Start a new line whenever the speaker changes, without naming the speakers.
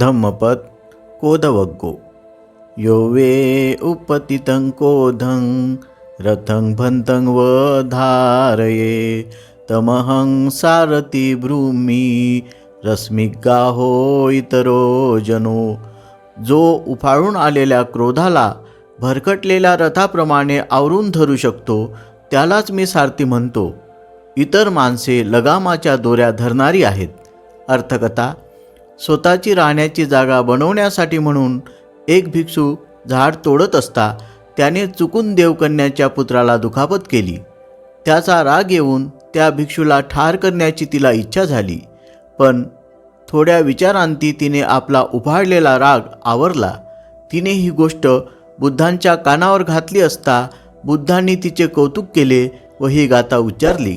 धम्मपद कोदवग्गो। यो वे उपतितं कोधं रथं भन्तं वधारये तमहं सारथि ब्रूमी रश्मिगाहो इतरो जनो। जो उफाळून आलेल्या क्रोधाला भरकटलेल्या रथाप्रमाणे आवरून धरू शकतो त्यालाच मी सारथी म्हणतो. इतर माणसे लगामाच्या दोऱ्या धरणारी आहेत. अर्थकथा स्वतःची राहण्याची जागा बनवण्यासाठी म्हणून एक भिक्षू झाड तोडत असता त्याने चुकून देवकन्याच्या पुत्राला दुखापत केली. त्याचा राग येऊन त्या भिक्षूला ठार करण्याची तिला इच्छा झाली. पण थोड्या विचारांती तिने आपला उभारलेला राग आवरला. तिने ही गोष्ट बुद्धांच्या कानावर घातली असता बुद्धांनी तिचे कौतुक केले व ही गाथा उच्चारली.